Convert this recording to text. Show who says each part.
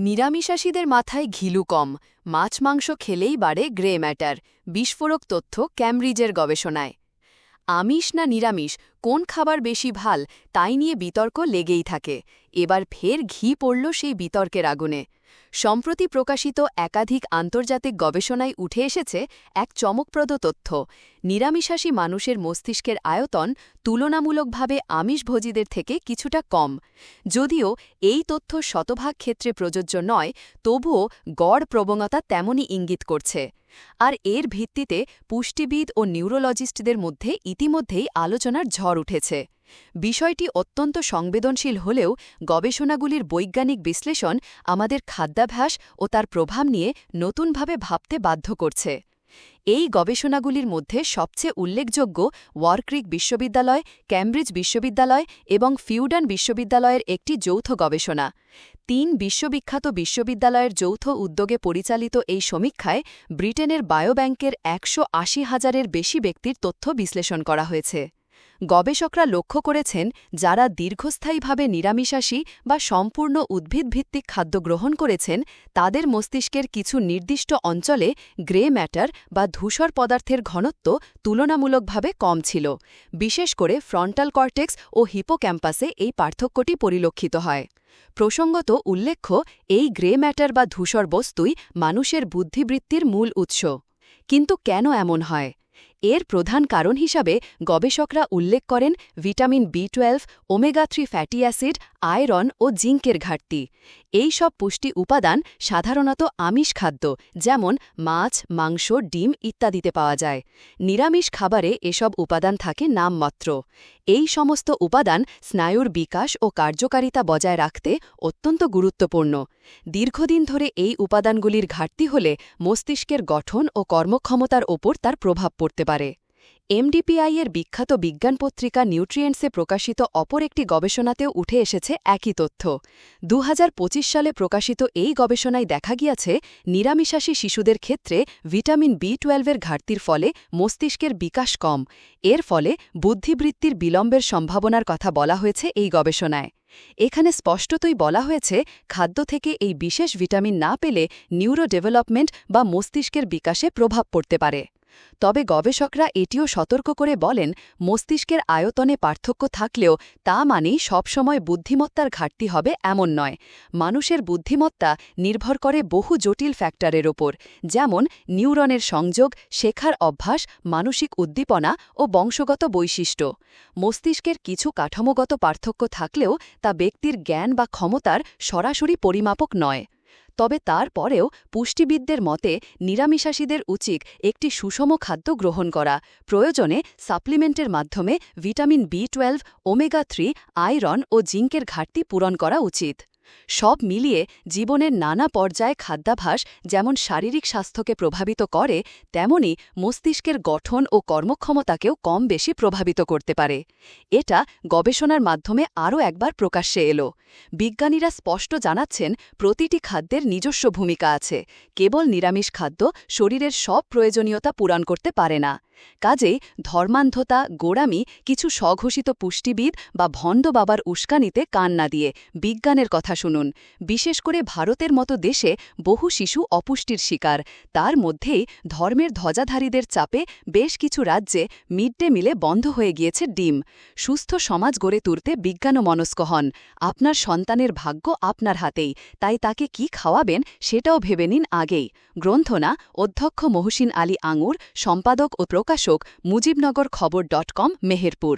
Speaker 1: নিরামিষাসীদের মাথায় ঘিলু কম, মাছ মাংস খেলেই বাড়ে গ্রে ম্যাটার, বিস্ফোরক তথ্য ক্যামব্রিজের গবেষণায়। আমিষ না নিরামিষ, কোন খাবার বেশি ভালো, তাই নিয়ে বিতর্ক লেগেই থাকে। এবার ফের ঘি পড়ল সেই বিতর্কের আগুনে। সম্প্রতি প্রকাশিত একাধিক আন্তর্জাতিক গবেষণায় উঠে এসেছে এক চমকপ্রদ তথ্য। নিরামিষাসী মানুষের মস্তিষ্কের আয়তন তুলনামূলকভাবে আমিষভোজীদের থেকে কিছুটা কম। যদিও এই তথ্য শতভাগ ক্ষেত্রে প্রযোজ্য নয়, তবুও গড় প্রবণতা তেমনই ইঙ্গিত করছে। আর এর ভিত্তিতে পুষ্টিবিদ ও নিউরোলজিস্টদের মধ্যে ইতিমধ্যেই আলোচনার ঝড় উঠেছে। বিষয়টি অত্যন্ত সংবেদনশীল হলেও গবেষণাগুলির বৈজ্ঞানিক বিশ্লেষণ আমাদের খাদ্যাভ্যাস ও তার প্রভাব নিয়ে নতুনভাবে ভাবতে বাধ্য করছে। এই গবেষণাগুলির মধ্যে সবচেয়ে উল্লেখযোগ্য ওয়ার্ক্রিক বিশ্ববিদ্যালয়, ক্যামব্রিজ বিশ্ববিদ্যালয় এবং ফিউডান বিশ্ববিদ্যালয়ের একটি যৌথ গবেষণা। তিন বিশ্ববিখ্যাত বিশ্ববিদ্যালয়ের যৌথ উদ্যোগে পরিচালিত এই সমীক্ষায় ব্রিটেনের বায়োব্যাংকের একশো হাজারের বেশি ব্যক্তির তথ্য বিশ্লেষণ করা হয়েছে। গবেষকরা লক্ষ্য করেছেন যারা দীর্ঘস্থায়ীভাবে নিরামিষাসী বা সম্পূর্ণ উদ্ভিদভিত্তিক খাদ্য গ্রহণ করেছেন, তাদের মস্তিষ্কের কিছু নির্দিষ্ট অঞ্চলে গ্রে ম্যাটার বা ধূসর পদার্থের ঘনত্ব তুলনামূলকভাবে কম ছিল। বিশেষ করে ফ্রন্টাল কর্টেক্স ও হিপোক্যাম্পাসে এই পার্থক্যটি পরিলক্ষিত হয়। প্রসঙ্গত উল্লেখ্য, এই গ্রে ম্যাটার বা ধূসর বস্তুই মানুষের বুদ্ধিবৃত্তির মূল উৎস। কিন্তু কেন এমন হয়? এর প্রধান কারণ হিসাবে গবেষকরা উল্লেখ করেন vitamin B twelve, omega three fatty acid, iron ও জিঙ্কের ঘাটতি। এই সব পুষ্টি উপাদান সাধারণত আমিষ খাদ্য, যেমন মাছ, মাংস, ডিম ইত্যাদিতে পাওয়া যায়। নিরামিষ খাবারে এসব উপাদান থাকে নামমাত্র। এই সমস্ত উপাদান স্নায়ুর বিকাশ ও কার্যকারিতা বজায় রাখতে অত্যন্ত গুরুত্বপূর্ণ। দীর্ঘদিন ধরে এই উপাদানগুলির ঘাটতি হলে মস্তিষ্কের গঠন ও কর্মক্ষমতার ওপর তার প্রভাব পড়তে পারে। এমডিপিআই এর বিখ্যাত বিজ্ঞান পত্রিকা নিউট্রিয়েন্টসে প্রকাশিত অপর একটি গবেষণাতেও উঠে এসেছে একই তথ্য। দু হাজার পঁচিশ সালে প্রকাশিত এই গবেষণায় দেখা গিয়াছে নিরামিষাসী শিশুদের ক্ষেত্রে ভিটামিন বি টুয়েলভের ঘাটতির ফলে মস্তিষ্কের বিকাশ কম। এর ফলে বুদ্ধিবৃত্তির বিলম্বের সম্ভাবনার কথা বলা হয়েছে এই গবেষণায়। এখানে স্পষ্টতই বলা হয়েছে, খাদ্য থেকে এই বিশেষ ভিটামিন না পেলে নিউরো ডেভেলপমেন্ট বা মস্তিষ্কের বিকাশে প্রভাব পড়তে পারে। তবে গবেষকরা এটিও সতর্ক করে বলেন, মস্তিষ্কের আয়তনে পার্থক্য থাকলেও তা মানেই সবসময় বুদ্ধিমত্তার ঘাটতি হবে এমন নয়। মানুষের বুদ্ধিমত্তা নির্ভর করে বহু জটিল ফ্যাক্টরের ওপর, যেমন নিউরনের সংযোগ, শেখার অভ্যাস, মানসিক উদ্দীপনা ও বংশগত বৈশিষ্ট্য। মস্তিষ্কের কিছু কাঠামোগত পার্থক্য থাকলেও তা ব্যক্তির জ্ঞান বা ক্ষমতার সরাসরি পরিমাপক নয়। তবে তারপরেও পুষ্টিবিদদের মতে নিরামিষাসীদের উচিত একটি সুষম খাদ্য গ্রহণ করা। প্রয়োজনে সাপ্লিমেন্টের মাধ্যমে vitamin B twelve, omega three, iron ও জিঙ্কের ঘাটতি পূরণ করা উচিত। সব মিলিয়ে জীবনের নানা পর্যায়ে খাদ্যাভাস যেমন শারীরিক স্বাস্থ্যকে প্রভাবিত করে, তেমনি মস্তিষ্কের গঠন ও কর্মক্ষমতাকেও কম বেশি প্রভাবিত করতে পারে। এটা গবেষণার মাধ্যমে আরও একবার প্রকাশ্যে এলো। বিজ্ঞানীরা স্পষ্ট জানাচ্ছেন, প্রতিটি খাদ্যের নিজস্ব ভূমিকা আছে। কেবল নিরামিষ খাদ্য শরীরের সব প্রয়োজনীয়তা পূরণ করতে পারে না। কাজেই ধর্মান্ধতা, গোড়ামি, কিছু স্বঘোষিত পুষ্টিবিদ বা ভণ্ড বাবার উস্কানিতে কান না দিয়ে বিজ্ঞানের কথা শুনুন। বিশেষ করে ভারতের মতো দেশে বহু শিশু অপুষ্টির শিকার। তার মধ্যেই ধর্মের ধ্বজাধারীদের চাপে বেশ কিছু রাজ্যে মিড ডে মিলে বন্ধ হয়ে গিয়েছে ডিম। সুস্থ সমাজ গড়ে তুলতে বিজ্ঞানমনস্ক হন। আপনার সন্তানের ভাগ্য আপনার হাতেই। তাই তাকে কি খাওয়াবেন সেটাও ভেবে নিন আগেই। গ্রন্থনা, অধ্যক্ষ মহসিন আলী আঙুর, সম্পাদক ও প্রকাশক মুজিবনগর খবর ডট কম মেহেরপুর।